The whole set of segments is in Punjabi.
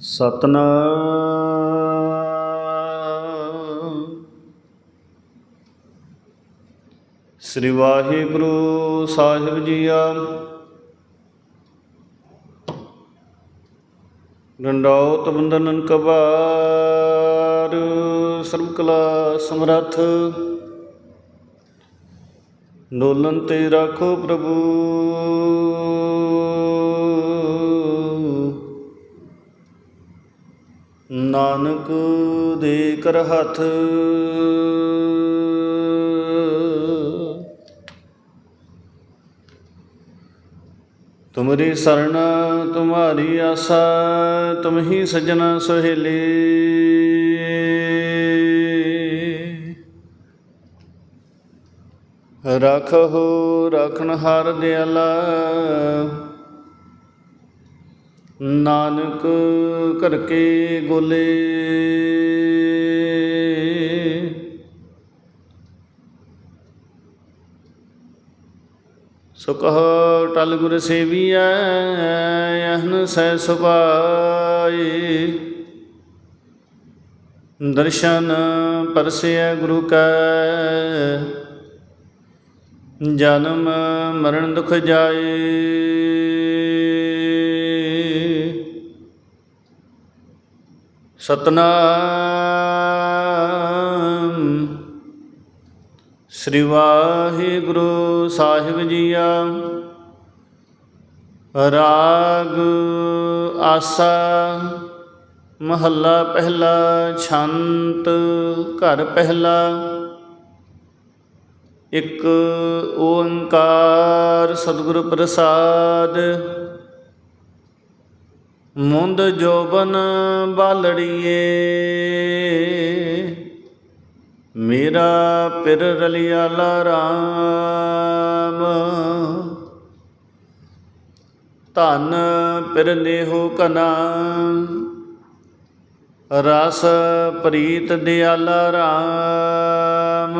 ਸਤਨਾਮ। ਸ੍ਰੀ ਵਾਹਿਗੁਰੂ ਸਾਹਿਬ ਜੀਆ। ਡੰਡਾਉਤ ਬੰਦਨਨ ਕਬਾਰ ਸਰਬ ਕਲਾ ਸਮਰੱਥ। ਡੋਲਨ ਤੇ ਰੱਖੋ ਪ੍ਰਭੂ। ਨਾਨਕ ਦੇ ਕਰ ਹੱਥ। ਤੁਮਰੀ ਸਰਣ ਤੁਮਾਰੀ ਆਸਾ ਤੁਮ ਹੀ ਸਜਣਾ ਸੁਹੇਲੇ। ਰਖੋ ਰਖਣ ਹਰ ਦਿਆਲਾ। ਨਾਨਕ ਕਰਕੇ ਗੋਲੇ। ਸੋ ਕਹੋ ਟਲ ਗੁਰ ਸੇਵੀਐ, ਅਹਨ ਸਹਿ ਸੁਭਾਏ। ਦਰਸ਼ਨ ਪਰਸਿਐ ਗੁਰੂ ਕੈ। ਜਨਮ ਮਰਨ ਦੁਖ ਜਾਏ। ਸਤਨਾਮ। ਸ੍ਰੀ ਵਾਹਿਗੁਰੂ ਸਾਹਿਬ ਜੀਆ। ਰਾਗ ਆਸਾ। ਮਹੱਲਾ ਪਹਿਲਾ, ਛੰਤ ਘਰ ਪਹਿਲਾ। ਇੱਕ ਓੰਕਾਰ ਸਤਿਗੁਰ ਪ੍ਰਸਾਦ। ਮੁੰਦ ਜੋਬਨ ਬਾਲੜੀਏ। ਮੇਰਾ ਪਿਰ ਰਲਿਆਲਾ ਰਾਮ ਧਨ ਪਿਰ ਨੇਹੋ ਕਨਾ। ਰਸ ਪ੍ਰੀਤ ਦਿਆਲਾ ਰਾਮ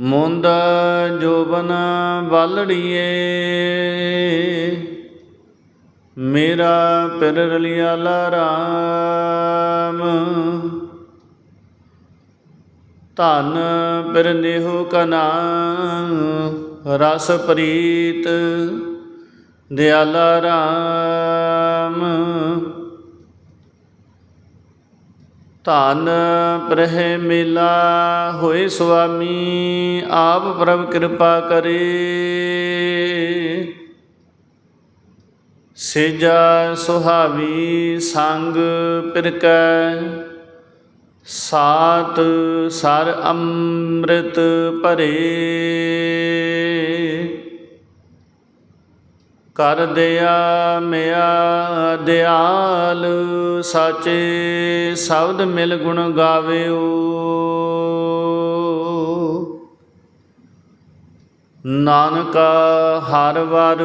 ਮੁੰਦ ਜੋਬਨ ਬਾਲੜੀਏ। ਮੇਰਾ ਪਿਰ ਰਲਿਆਲਾ ਰਾਮ। ਧਨ ਪਿਰ ਨੇਹੋ ਕਨਾ ਰਸ ਪ੍ਰੀਤ ਦਿਆਲਾ ਰਾਮ। ਧਨ ਪ੍ਰਹਿ ਮੇਲਾ ਹੋਏ ਸੁਆਮੀ, ਆਪ ਪ੍ਰਭ ਕਿਰਪਾ ਕਰੇ। ਸੇਜਾ ਸੁਹਾਵੀ ਸੰਗ ਪਿਰਕੈ, ਸਾਤ ਸਰ ਅੰਮ੍ਰਿਤ ਭਰੇ। ਕਰ ਦਿਆ ਮਿਆ ਦਿਆਲ, ਸਾਚੇ ਸ਼ਬਦ ਮਿਲ ਗੁਣ ਗਾਵਿਓ। ਨਾਨਕਾ ਹਰ ਵਾਰ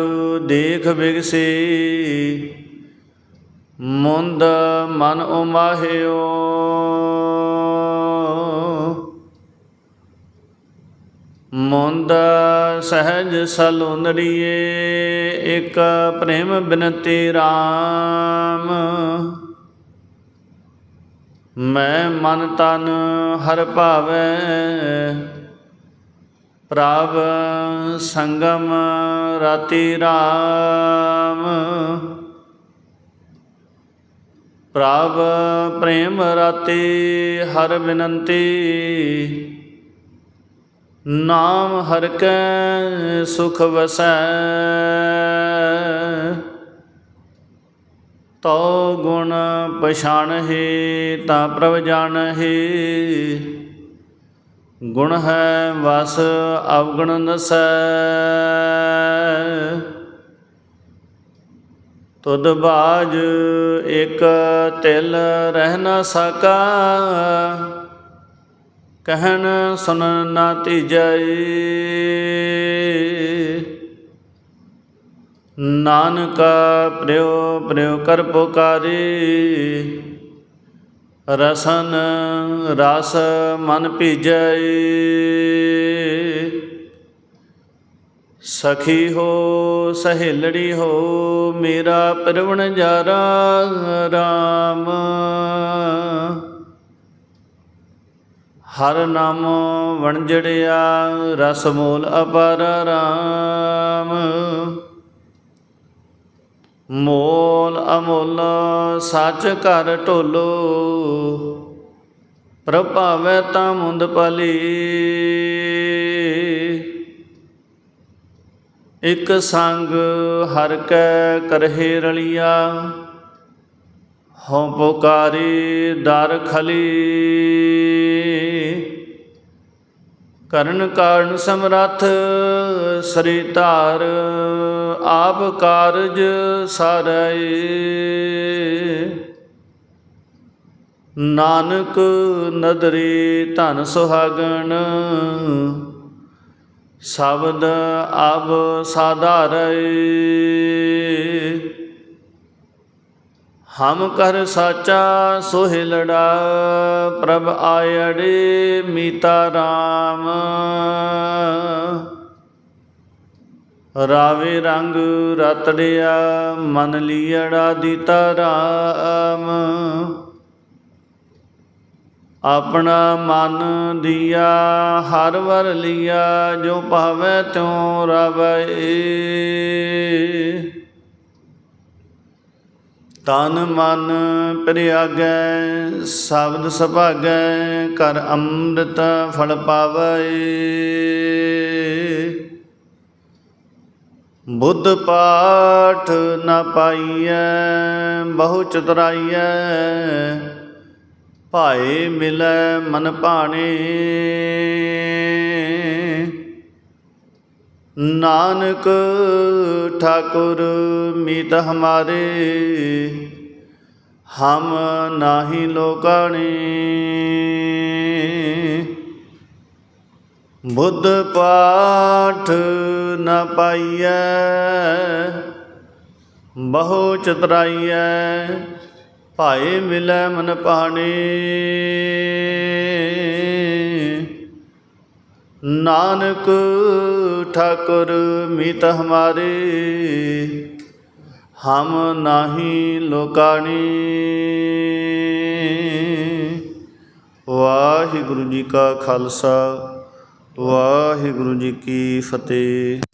ਦੇਖ ਬਿਗਸੇ, ਮੁੰਦ ਮਨ ਉਮਾਹਿਓ। ਮੁੰਦ ਸਹਿਜ ਸਲੋਨੜੀਏ ਇਕ ਪ੍ਰੇਮ ਬਿਨਤੀ RAM ਮੈਂ ਮਨ ਤਨ ਹਰ ਭਾਵੈ, ਪ੍ਰਭ ਸੰਗਮ ਰਾਤੀ ਰਾਮ। ਪ੍ਰਭ ਪ੍ਰੇਮ ਰਾਤੀ ਹਰ ਬਿਨੰਤੀ ਨਾਮ ਹਰ ਕੈ ਸੁਖ ਵਸੈ। ਤੋ ਗੁਣ ਪਛਾਣਹਿ, ਤਾਂ ਪ੍ਰਭ ਜਾਣਹਿ। ਗੁਣ ਹੈ ਵਸ, ਅਵਗੁਣ ਨਸੈ। ਤੁਧ ਬਾਜ ਇਕ ਤਿਲ ਰਹਿ ਨ ਸਕਾ। ਕਹਿਣ ਸੁਨ ਨਾ ਧੀਜੈ ਨਾਨਕਾ ਪ੍ਰਿਉ ਪ੍ਰਿਉ ਕਰ ਪੁਕਾਰੇ। ਰਸਨ ਰਸ ਮਨ ਭੀਜੈ ਸਖੀ ਹੋ, ਸਹੇਲੜੀ ਹੋ, ਮੇਰਾ ਪਰਵਣ ਜਾਰਾ ਰਾਮ। ਹਰ ਨਾਮ ਵਣਜੜਿਆ, ਰਸ ਮੂਲ ਅਪਰ ਰਾਮ। ਮੋਲ ਅਮੋਲ ਸੱਚ ਘਰ ਢੋਲੋ, ਪ੍ਰਭਾਵੈ ਤਾਂ ਮੁੰਦ ਪਲੀ। ਇਕ ਸੰਗ ਹਰ ਕੈ ਕਰਹਿ ਰਲਿਆ ਹਉ ਪੁਕਾਰੀ ਦਰ ਖਲੀ। ਕਰਨ ਕਾਰਨ ਸਮਰੱਥ ਸ੍ਰੀ ਧਾਰ, ਆਪ ਕਾਰਜ ਸਾਰੈ। ਨਾਨਕ ਨਦਰੀ ਧਨ ਸੁਹਾਗਣ, ਸ਼ਬਦ ਅਬ ਸਾਧਾਰੈ। ਹਮ ਕਰ ਸਾਚਾ ਸੋਹਿਲੜਾ ਪ੍ਰਭ ਆਇੜੇ ਮੀਤਾ ਰਾਮ। ਰਾਵੇ ਰੰਗ ਰਤੜਿਆ, ਮਨ ਲੀੜਾ ਦੀਤਾ ਰਾਮ। ਆਪਣਾ ਮਨ ਦਿਆ, ਹਰ ਵਰ ਲਿਆ, ਜੋ ਭਾਵੇ ਤਿਉ ਰਵੈ। ਤਨ ਮਨ ਪ੍ਰਿਆਗੈ, ਸ਼ਬਦ ਸੁਭਾਗੈ, ਕਰ ਅੰਮ੍ਰਿਤ ਫਲ ਪਾਵੈ। ਬੁੱਧ ਪਾਠ ਨ ਪਾਈਐ, ਬਹੁ ਚਤੁਰਾਈਐ। ਭਾਏ ਮਿਲੈ ਮਨ ਭਾਣੇ। ਨਾਨਕ ਠਾਕੁਰ ਮੀਤ ਹਮਾਰੇ, ਹਮ ਨਾਹੀ ਲੋਕਾਣੇ। ਬੁੱਧ ਪਾਠ ਨ ਪਾਈਐ, ਬਹੁ ਚਤਰਾਈਐ, ਭਾਏ ਮਿਲੈ ਮਨ ਭਾਣੇ। ਨਾਨਕ ਠਾਕੁਰ ਮੀਤ ਹਮਾਰੇ, ਹਮ ਨਾਹੀ ਲੋਕਾਣੀ। ਵਾਹਿਗੁਰੂ ਜੀ ਕਾ ਖਾਲਸਾ, ਵਾਹਿਗੁਰੂ ਜੀ ਕੀ ਫਤਿਹ।